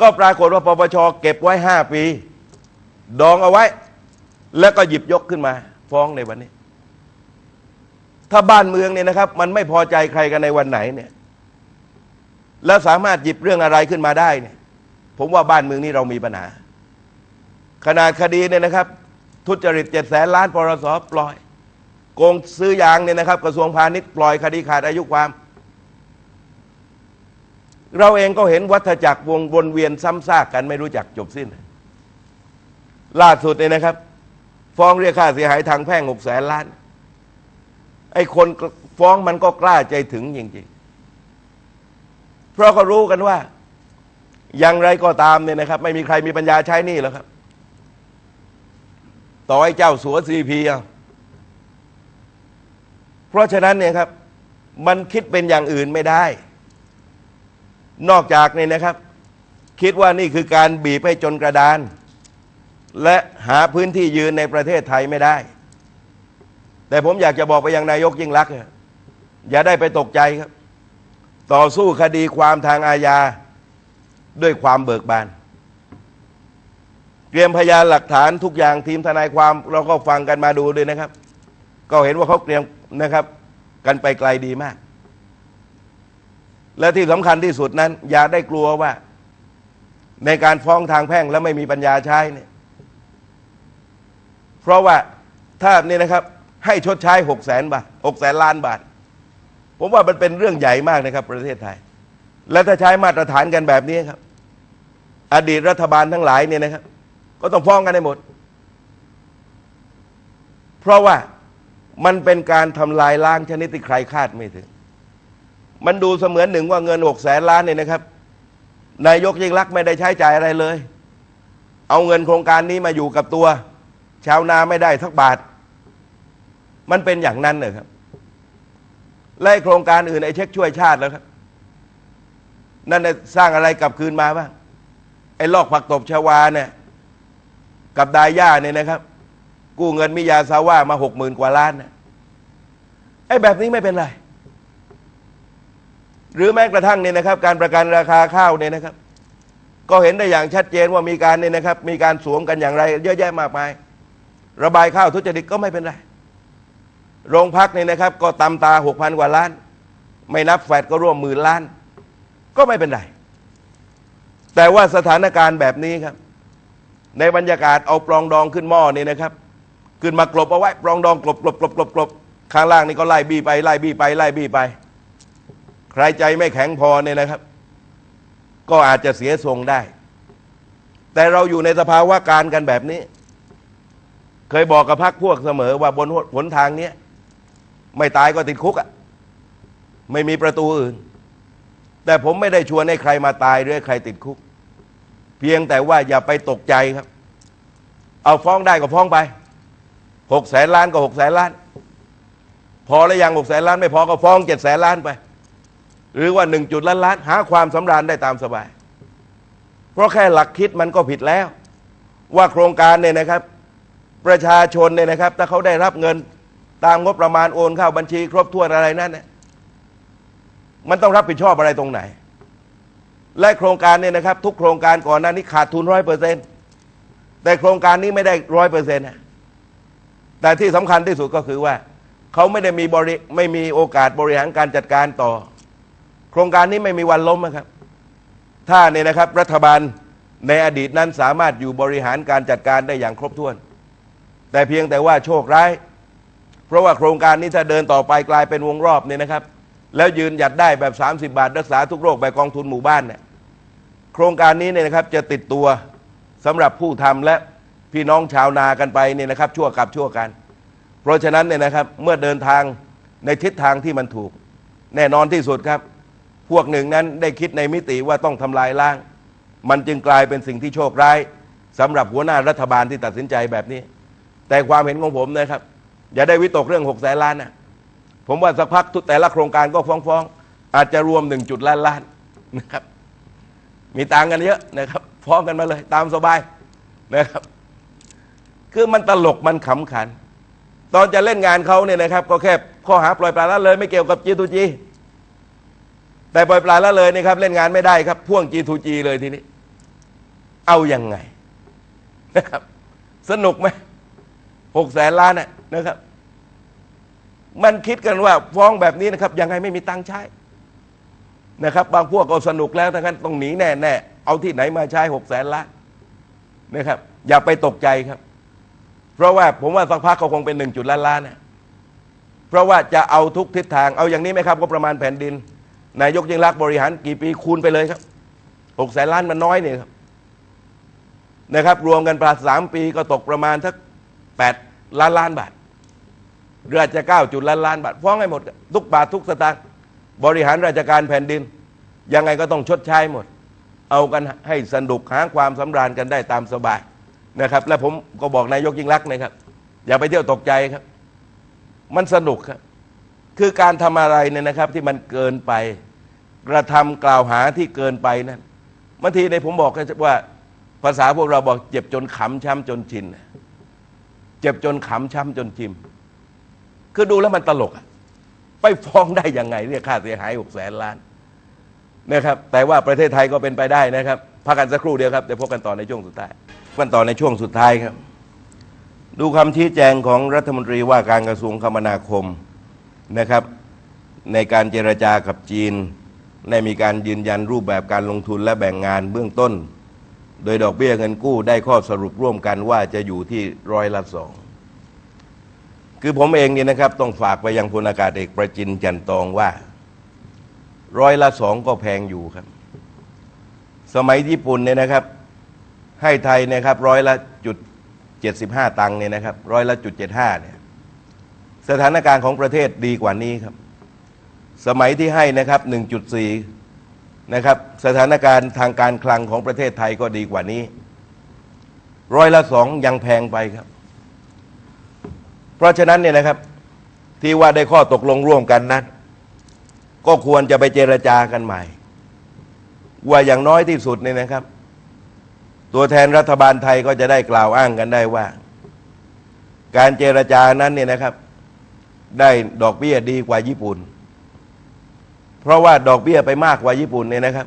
ก็ปรากฏว่าปปชเก็บไว้ห้าปี ดองเอาไว้ แล้วก็หยิบยกขึ้นมา ฟ้องในวันนี้ ถ้าบ้านเมืองเนี่ยนะครับ มันไม่พอใจใครกันในวันไหนเนี่ย แล้วสามารถหยิบเรื่องอะไรขึ้นมาได้เนี่ย ผมว่าบ้านเมืองนี้เรามีปัญหา ขนาดคดีเนี่ยนะครับ ทุจริตเจ็ดแสนล้านปรสปล่อย โกงซื้อยางเนี่ยนะครับ กระทรวงพาณิชย์ปล่อยคดีขาดอายุความ เราเองก็เห็นวัฏจักรวงวนเวียนซ้ำซากกันไม่รู้จักจบสิ้น ล่าสุดเนี่ยนะครับ ฟ้องเรียกค่าเสียหายทางแพ่งหกแสนล้าน ไอ้คนฟ้องมันก็กล้าใจถึงจริงๆ เพราะก็รู้กันว่า อย่างไรก็ตามเนี่ยนะครับ ไม่มีใครมีปัญญาใช้นี่แล้วครับ ต่อให้เจ้าสัวซีพีเอาเพราะฉะนั้นเนี่ยครับ มันคิดเป็นอย่างอื่นไม่ได้ นอกจากนี่นะครับ คิดว่านี่คือการบีบให้จนกระดาน และหาพื้นที่ยืนในประเทศไทยไม่ได้ แต่ผมอยากจะบอกไปยังนายกยิ่งรักษณ์อย่าได้ไปตกใจครับ ต่อสู้คดีความทางอาญาด้วยความเบิกบาน เตรียมพยานหลักฐานทุกอย่างทีมทนายความเราก็ฟังกันมาดูด้วยนะครับ ก็เห็นว่าเขาเตรียมนะครับ กันไปไกลดีมาก และที่สำคัญที่สุดนั้น อย่าได้กลัวว่า ในการฟ้องทางแพ่งแล้วไม่มีปัญญาใช้เนี่ยเพราะว่าถ้านี่นะครับ ให้ชดใช้หกแสนบาทหกแสนล้านบาท ผมว่ามันเป็นเรื่องใหญ่มากนะครับ ประเทศไทย และถ้าใช้มาตรฐานกันแบบนี้ครับ อดีตรัฐบาลทั้งหลายเนี่ยนะครับ ก็ต้องฟ้องกันให้หมด เพราะว่ามันเป็นการทำลายล้างชนิดที่ใครคาดไม่ถึง มันดูเสมือนหนึ่งว่าเงินหกแสนล้านเนี่ยนะครับ นายกยิ่งรักไม่ได้ใช้จ่ายอะไรเลย เอาเงินโครงการนี้มาอยู่กับตัว ชาวนาไม่ได้ทักบาท มันเป็นอย่างนั้นเลยครับและไอ้โครงการอื่นไอ้เช็คช่วยชาติแล้วครับ นั่นสร้างอะไรกลับคืนมาบ้างไอ้ลอกผักตบชวาเนี่ยกับดาย่าเนี่ยนะครับ กู้เงินมิยาซาว่ามาหกหมื่นกว่าล้านนะไอ้แบบนี้ไม่เป็นไร หรือแม้กระทั่งเนี่ยนะครับ การประกันราคาข้าวเนี่ยนะครับ ก็เห็นได้อย่างชัดเจนว่ามีการเนี่ยนะครับ มีการสวมกันอย่างไร เยอะแยะมากมาย ระบายข้าวทุจริตก็ไม่เป็นไรโรงพักเนี่ยนะครับ ก็ตำตาหกพันกว่าล้าน ไม่นับแฟดก็ร่วมหมื่นล้าน ก็ไม่เป็นไร แต่ว่าสถานการณ์แบบนี้ครับ ในบรรยากาศเอาปลองดองขึ้นหม้อนี่นะครับ ขึ้นมากลบเอาไว้ปลองดองกลบกลบกลบกลบกลบข้างล่างนี่ก็ไล่บี้ไปไล่บี้ไปไล่บี้ไป รใจไม่แข็งพอเนี่ยนะครับ ก็อาจจะเสียทรงได้ แต่เราอยู่ในสภาวะการกันแบบนี้ เคยบอกกับพักพวกเสมอว่าบนหนทางเนี้ยไม่ตายก็ติดคุกอะ่ะไม่มีประตูอื่น แต่ผมไม่ได้ชวนให้ใครมาตายหรือให้ใครติดคุก เพียงแต่ว่าอย่าไปตกใจครับ เอาฟ้องได้ก็ฟ้องไปหกแสนล้านก็หกแสนล้าน พอแล้วยังหกแสนล้านไม่พอก็ฟ้องเจ็ดแสนล้านไป หรือว่าหนึ่งจุดล้านล้านหาความสำราญได้ตามสบาย เพราะแค่หลักคิดมันก็ผิดแล้ว ว่าโครงการเนี่ยนะครับ ประชาชนเนี่ยนะครับ ถ้าเขาได้รับเงินตามงบประมาณโอนเข้าบัญชี ครบถ้วนอะไรนั่นเนี่ยมันต้องรับผิดชอบอะไรตรงไหน และโครงการเนี่ยนะครับ ทุกโครงการก่อนหน้านี้ขาดทุนร้อยเปอร์เซ็นต์แต่โครงการนี้ไม่ได้ร้อยเปอร์เซ็นต์แต่ที่สำคัญที่สุดก็คือว่า เขาไม่ได้มีบริไม่มีโอกาสบริหารการจัดการต่อ ครงการนี้ไม่มีวันล้มนะครับ ถ้าเนี่ยนะครับ รัฐบาลในอดีตนั้นสามารถอยู่บริหารการจัดการได้อย่างครบถ้วน แต่เพียงแต่ว่าโชคร้าย เพราะว่าโครงการนี้ถ้าเดินต่อไปกลายเป็นวงรอบเนี่ยนะครับ แล้วยืนหยัดได้แบบ 30 บาท รักษาทุกโรคแบบกองทุนหมู่บ้านเนี่ยโครงการนี้เนี่ยนะครับจะติดตัวสำหรับผู้ทำและพี่น้องชาวนากันไปเนี่ยนะครับ ชั่วกับชั่วกัน เพราะฉะนั้นเนี่ยนะครับเมื่อเดินทางในทิศทางที่มันถูก แน่นอนที่สุดครับ พวกหนึ่งนั้นได้คิดในมิติว่าต้องทำลายล้าง มันจึงกลายเป็นสิ่งที่โชคร้ายสำหรับหัวหน้ารัฐบาลที่ตัดสินใจแบบนี้ แต่ความเห็นของผมนะครับ อย่าได้วิตกเรื่องหกแสนล้านนะผมว่าสักพักทุกแต่ละโครงการก็ฟ้องๆอาจจะรวมหนึ่งจุดล้านล้านนะครับ มีตังกันเยอะนะครับ ฟ้องกันมาเลยตามสบายนะครับ คือมันตลกมันขำขัน ตอนจะเล่นงานเขาเนี่ยนะครับ ก็แค่ข้อหาปล่อยปละละเลยไม่เกี่ยวกับจีทูจี แต่ปล่อยปละละเลยนี่ครับ เล่นงานไม่ได้ครับ พ่วงจีทูจีเลยทีนี้ เอายังไงนะครับ สนุกไหมหกแสนล้านน่ะนะครับ มันคิดกันว่า ฟ้องแบบนี้นะครับ ยังไงไม่มีตังค์ใช้นะครับ บางพวกก็สนุกแล้วทั้งนั้นต้องหนีแน่แน่เอาที่ไหนมาใช้หกแสนล้านนะครับ อย่าไปตกใจครับ เพราะว่าผมว่าสักพักเขาคงเป็นหนึ่งจุดล้านล้านนะเพราะว่าจะเอาทุกทิศทางเอาอย่างนี้ไหมครับ ก็ประมาณแผ่นดิน นายกยิ่งรักบริหารกี่ปีคูณไปเลยครับหกแสนล้านมันน้อยเนี่ยครับนะครับ รวมกันประมาณสามปีก็ตกประมาณสักแปดล้านล้านบาทเรือจะเก้าจุดล้านล้านบาทฟ้องให้หมด ทุกบาททุกสตางค์บริหารราชการแผ่นดิน ยังไงก็ต้องชดใช้หมด เอากันให้สนุกหาความสำราญกันได้ตามสบายนะครับ และผมก็บอกนายกยิ่งรักนะครับ อย่าไปเที่ยวตกใจครับ มันสนุกครับ คือการทำอะไรเนี่ยนะครับ ที่มันเกินไป กระทำกล่าวหาที่เกินไปนั่นบางทีในผมบอกว่า ภาษาพวกเราบอกเจ็บจนขำช้ำจนชินเจ็บจนขำช้ำจนชิม คือดูแล้วมันตลกไปฟ้องได้ยังไงเรียกค่าเสียหายหกแสนล้านนะครับ แต่ว่าประเทศไทยก็เป็นไปได้นะครับพักกันสักครู่เดียวครับเดี๋ยวพบกันต่อในช่วงสุดท้ายกันต่อในช่วงสุดท้ายครับ ดูคำชี้แจงของรัฐมนตรีว่าการกระทรวงคมนาคม นะครับ ในการเจรจากับจีน ได้มีการยืนยันรูปแบบการลงทุนและแบ่งงานเบื้องต้น โดยดอกเบี้ยเงินกู้ได้ข้อสรุปร่วมกันว่าจะอยู่ที่ร้อยละสองคือผมเองเนี่ยนะครับ ต้องฝากไปยังพลอากาศเอกประจินจันตองว่า ร้อยละสองก็แพงอยู่ครับ สมัยญี่ปุ่นเนี่ยนะครับ ให้ไทยนะครับร้อยละจุดเจ็ดสิบห้าตังค์เนี่ยนะครับร้อยละจุดเจ็ดห้าเนี่ย สถานการณ์ของประเทศดีกว่านี้ครับ สมัยที่ให้นะครับหนึ่งจุดสี่นะครับ สถานการณ์ทางการคลังของประเทศไทยก็ดีกว่านี้ ร้อยละสองยังแพงไปครับ เพราะฉะนั้นเนี่ยนะครับที่ว่าได้ข้อตกลงร่วมกันนั้นก็ควรจะไปเจรจากันใหม่ ว่าอย่างน้อยที่สุดเนี่ยนะครับ ตัวแทนรัฐบาลไทยก็จะได้กล่าวอ้างกันได้ว่า การเจรจานั้นเนี่ยนะครับ ได้ดอกเบี้ยดีกว่าญี่ปุ่น เพราะว่าดอกเบี้ยไปมากกว่าญี่ปุ่นเนี่ยนะครับ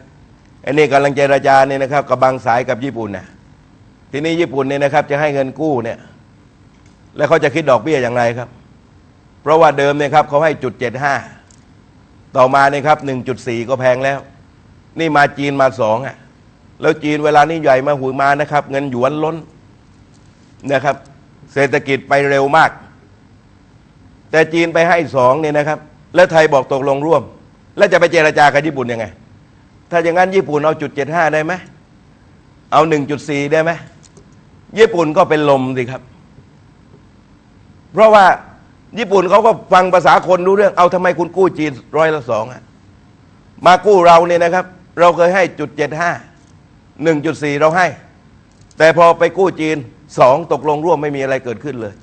ไอ้นี่กำลังเจรจาเนี่ยนะครับกับบางสายกับญี่ปุ่นนะทีนี้ญี่ปุ่นเนี่ยนะครับ จะให้เงินกู้เนี่ย แล้วเขาจะคิดดอกเบี้ยอย่างไรครับ เพราะว่าเดิมเนี่ยครับเขาให้จุดเจ็ดห้าต่อมาเนี่ยครับหนึ่งจุดสี่ก็แพงแล้ว นี่มาจีนมาสองอะ แล้วจีนเวลานี้ใหญ่มาหุยมานะครับ เงินหยวนล้นนะครับ เศรษฐกิจไปเร็วมาก แต่จีนไปให้สองเนี่ยนะครับ แล้วไทยบอกตกลงร่วม แล้วจะไปเจรจากับญี่ปุ่นยังไง ถ้าอย่างนั้นญี่ปุ่นเอาจุดเจ็ดห้าได้ไหมเอาหนึ่งจุดสี่ได้ไหมญี่ปุ่นก็เป็นลมสิครับ เพราะว่าญี่ปุ่นเขาก็ฟังภาษาคนรู้เรื่องเอาทำไมคุณกู้จีนร้อยละสองอะมากู้เราเนี่ยนะครับ เราเคยให้จุดเจ็ดห้าหนึ่งจุดสี่เราให้ แต่พอไปกู้จีนสองตกลงร่วมไม่มีอะไรเกิดขึ้นเลย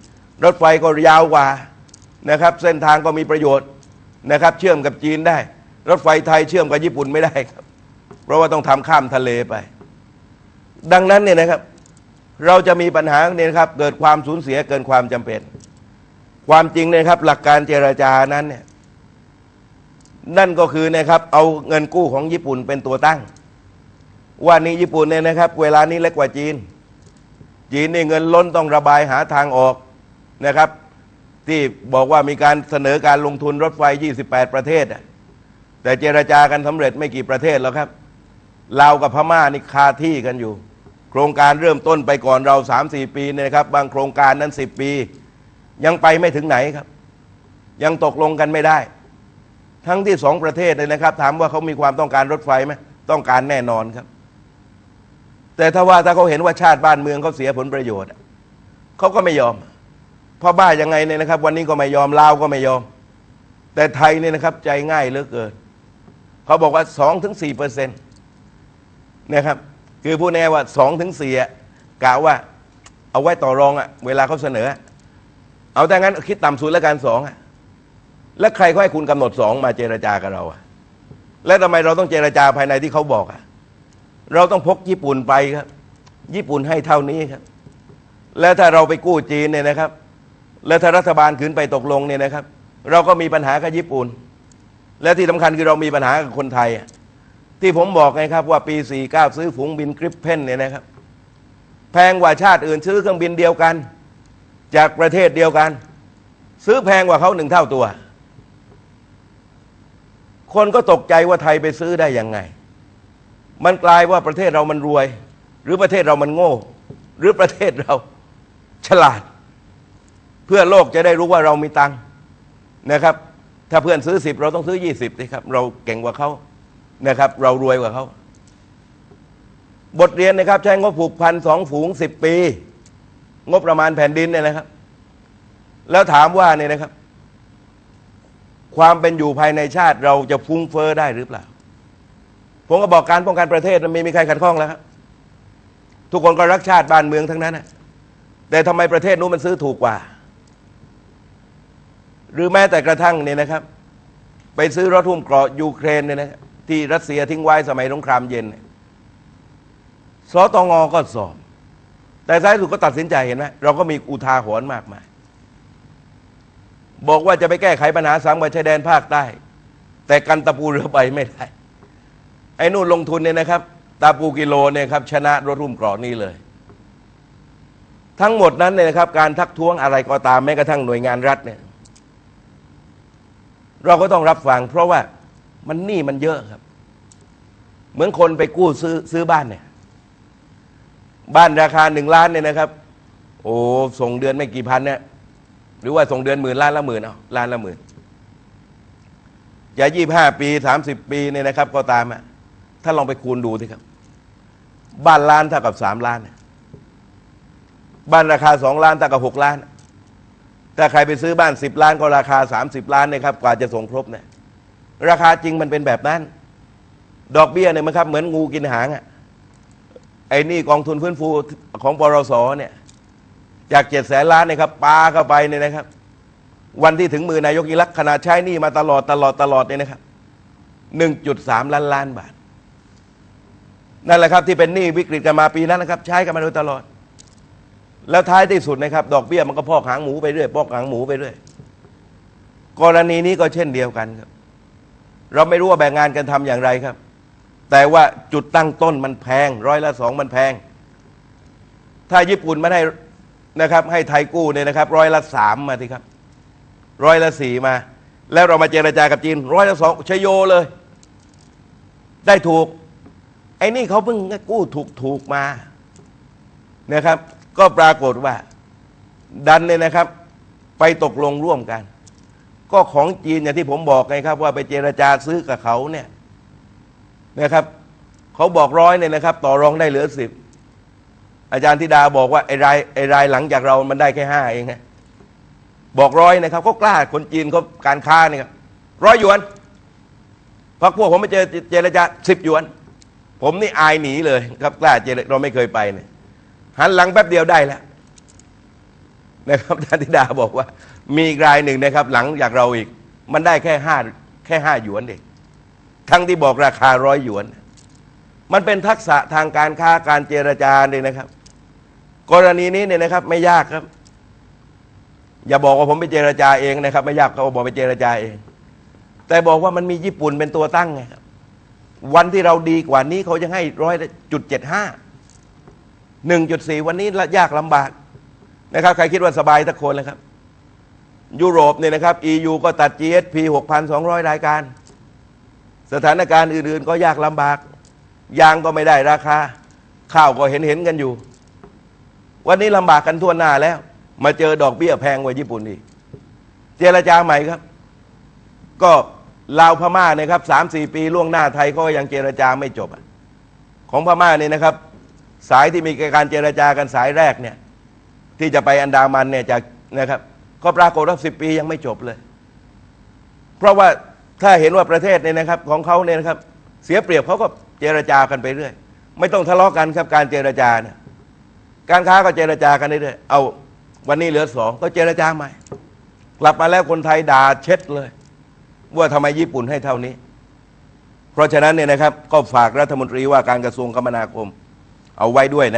รถไฟก็ยาวกว่า นะครับ เส้นทางก็มีประโยชน์นะครับ เชื่อมกับจีนได้ รถไฟไทยเชื่อมกับญี่ปุ่นไม่ได้ครับ เพราะว่าต้องทำข้ามทะเลไป ดังนั้นเนี่ยนะครับ เราจะมีปัญหาเนี่ยครับ เกิดความสูญเสียเกินความจำเป็น ความจริงเนยครับ หลักการเจรจานั้นเนี่ยนั่นก็คือนะครับ เอาเงินกู้ของญี่ปุ่นเป็นตัวตั้ง ว่านี่ญี่ปุ่นเนี่ยนะครับ เวลานี้เล็กกว่าจีน จีนนี่เงินล้นต้องระบายหาทางออกนะครับ ที่บอกว่ามีการเสนอการลงทุนรถไฟ 28 ประเทศแต่เจรจากันสำเร็จไม่กี่ประเทศแล้วครับลาวกับพม่านี่คาที่กันอยู่ โครงการเริ่มต้นไปก่อนเรา 3-4 ปีเนี่ยนะครับ บางโครงการนั้น 10 ปี ยังไปไม่ถึงไหนครับ ยังตกลงกันไม่ได้ ทั้งที่สองประเทศเลยนะครับ ถามว่าเขามีความต้องการรถไฟไหมต้องการแน่นอนครับ แต่ถ้าว่าถ้าเขาเห็นว่าชาติบ้านเมืองเขาเสียผลประโยชน์เขาก็ไม่ยอม พราะบ้ายังไงเนี่ยนะครับ วันนี้ก็ไม่ยอมลาวก็ไม่ยอม แต่ไทยเนี่ยนะครับ ใจง่ายเหลือเกินเขาบอกว่าสองถึงสี่เปอร์เซ็นต์นะครับ คือผู้แน่ว่าสองถึงสี่อะกะว่า เอาไว้ต่อรองอะเวลาเขาเสนอ เอาแต่งั้นคิดต่ำสุดแล้วกันสองอะแล้วใครเขาให้คุณกำหนดสองมาเจรจากับเราอะแล้วทำไมเราต้องเจรจาภายในที่เขาบอกอะเราต้องพกญี่ปุ่นไปครับ ญี่ปุ่นให้เท่านี้ครับ แล้วถ้าเราไปกู้จีนเนี่ยนะครับ แล้วถ้ารัฐบาลขืนไปตกลงเนี่ยนะครับ เราก็มีปัญหากับญี่ปุ่น และที่สำคัญคือเรามีปัญหากับคนไทย ที่ผมบอกไงครับว่าปี 49 ซื้อฝูงบินกริปเพนเนี่ยนะครับ แพงกว่าชาติอื่นซื้อเครื่องบินเดียวกัน จากประเทศเดียวกัน ซื้อแพงกว่าเขาหนึ่งเท่าตัว คนก็ตกใจว่าไทยไปซื้อได้ยังไง มันกลายว่าประเทศเรามันรวย หรือประเทศเรามันโง่ หรือประเทศเราฉลาด เพื่อโลกจะได้รู้ว่าเรามีตังค์นะครับ ถ้าเพื่อนซื้อสิบเราต้องซื้อยี่สิบสิครับ เราเก่งกว่าเขานะครับ เรารวยกว่าเขาบทเรียนนะครับ ใช้งบผูกพันสองฝูงสิบปี งบประมาณแผ่นดินเนี่ยนะครับ แล้วถามว่าเนี่ยนะครับ ความเป็นอยู่ภายในชาติเราจะฟุ้งเฟ้อได้หรือเปล่า ผมก็บอกการป้องกันประเทศมันไม่มีใครขัดข้องแล้วครับทุกคนก็รักชาติบ้านเมืองทั้งนั้นนะแต่ทำไมประเทศนู้นมันซื้อถูกกว่า หรือแม้แต่กระทั่งเนี่ยนะครับ ไปซื้อรถทุ่มเกราะยูเครนเนี่ยนะที่รัสเซียทิ้งไว้สมัยสงครามเย็นสตงก็สอบ แต่ท้ายสุดก็ตัดสินใจเห็นไหมเราก็มีอุทาหรณ์มากมาย บอกว่าจะไปแก้ไขปัญหาสามวัชายแดนภาคใต้ แต่กันตะปูเรือใบไม่ได้ ไอ้นู่นลงทุนเนี่ยนะครับตาปูกิโลเนี่ยครับชนะรถรุ่มเกราะนี้เลย ทั้งหมดนั้นเนี่ยนะครับ การทักท้วงอะไรก็ตามแม้กระทั่งหน่วยงานรัฐเนี่ย เราก็ต้องรับฟัง เพราะว่ามันหนี้มันเยอะครับ เหมือนคนไปกู้ซื้อซื้อบ้านเนี่ย บ้านราคาหนึ่งล้านเนี่ยนะครับ โอ้ส่งเดือนไม่กี่พันเนี่ยหรือว่าส่งเดือนหมื่นล้านละหมื่นเอาล้านละหมื่นจะยี่ห้าปีสามสิบปีเนี่ยนะครับ ก็ตามอะถ้าลองไปคูณดูสิครับ บ้านล้านเท่ากับสามล้านน่ะบ้านราคาสองล้านเท่ากับหกล้าน ถ้าใครไปซื้อบ้านสิบล้านก็ราคาสามสิบล้านเนะครับกว่าจะส่งครบเนี่ยราคาจริงมันเป็นแบบนั้น ดอกเบี้ยเนี่ยมันครับเหมือนงูกินหางอะไอ้นี่กองทุนฟื้นฟูของปรสเนี่ยจากเจ็ดแสนล้านเนี่ยครับปาเข้าไปเนี่ยนะครับ วันที่ถึงมือนายกยิ่งรักษณ์ขนาดใช้หนี่มาตลอดตลอดตลอดเนี่ยนะครับหนึ่งจุดสามล้านล้านบาท นั่นแหละครับที่เป็นหนี้วิกฤตกันมาปีนั้นนะครับ ใช้กันมาโดยตลอด แล้วท้ายที่สุดนะครับ ดอกเบี้ยมันก็พอกหางหมูไปเรื่อยพอกหางหมูไปเรื่อยกรณีนี้ก็เช่นเดียวกันครับ เราไม่รู้ว่าแบ่งงานกันทำอย่างไรครับ แต่ว่าจุดตั้งต้นมันแพง ร้อยละสองมันแพง ถ้าญี่ปุ่นไม่ให้นะครับ ให้ไทยกู้เนี่ยนะครับ ร้อยละสามมาทีครับ ร้อยละสี่มา แล้วเรามาเจรจากับจีน ร้อยละสองชโยเลย ได้ถูก ไอ้นี่เขาเพิ่งกู้ถูกถูกมานะครับ ก็ปรากฏว่า ดันเนี่ยนะครับ ไปตกลงร่วมกัน ก็ของจีนอย่างที่ผมบอกไงครับ ว่าไปเจรจาซื้อกับเขาเนี่ยนะครับเขาบอกร้อยเนี่ยนะครับ ต่อรองได้เหลือสิบอาจารย์ธิดาบอกว่าไอ้รายไอ้รายหลังจากเรามันได้แค่ห้าเองไงบอกร้อยนะครับเขากล้าคนจีนเขาการค้าเนี่ยครับร้อยหยวนพักพวกผมไปเจอเจรจาสิบหยวน ผมนี่อายหนีเลย ครับกล้าเจรเราไม่เคยไปเนี่ย หันหลังแป๊บเดียวได้แล้วนะครับอาจารย์ธิดาบอกว่า มีรายหนึ่งนะครับ หลังจากเราอีก มันได้แค่ห้าแค่ห้าหยวนเองทั้งที่บอกราคาร้อยหยวน มันเป็นทักษะทางการค้าการเจรจาเนี่ยนะครับ กรณีนี้เนี่ยนะครับ ไม่ยากครับ อย่าบอกว่าผมไปเจรจาเองนะครับ ไม่ยากเขาบอกไปเจรจาเอง แต่บอกว่ามันมีญี่ปุ่นเป็นตัวตั้งไงครับวันที่เราดีกว่านี้เขาจะให้ร้อยจุดเจ็ดห้า หนึ่งจุดสี่วันนี้ยากลำบากนะครับ ใครคิดว่าสบายทุกคนเลยครับ ยุโรปเนี่ยนะครับ EU ก็ตัด GSP 6,200 รายการ สถานการณ์อื่น ๆ ก็ยากลำบาก ยางก็ไม่ได้ราคา ข้าวก็เห็นเห็นๆกันอยู่ วันนี้ลำบากกันทั่วหน้าแล้ว มาเจอดอกเบี้ยแพงกว่าญี่ปุ่นอีก เจรจาใหม่ครับ ก็ลาวพม่าเนี่ยครับสามสี่ปีล่วงหน้าไทยก็ยังเจรจาไม่จบ ของพม่าเนี่ยนะครับ สายที่มีการเจรจากันสายแรกเนี่ยที่จะไปอันดามันเนี่ยจากนะครับก็ปรากฏว่าสิบปียังไม่จบเลย เพราะว่าถ้าเห็นว่าประเทศเนี่ยนะครับของเขาเนี่ยนะครับ เสียเปรียบเขาก็เจรจากันไปเรื่อย ไม่ต้องทะเลาะกันครับการเจรจาเนี่ยการค้าก็เจรจากันเรื่อยเอาวันนี้เหลือสองก็เจรจาใหม่ กลับมาแล้วคนไทยด่าเช็ดเลย ว่าทำไมญี่ปุ่นให้เท่านี้ เพราะฉะนั้นเนี่ยนะครับ ก็ฝากรัฐมนตรีว่าการกระทรวงคมนาคม เอาไว้ด้วยนะครับ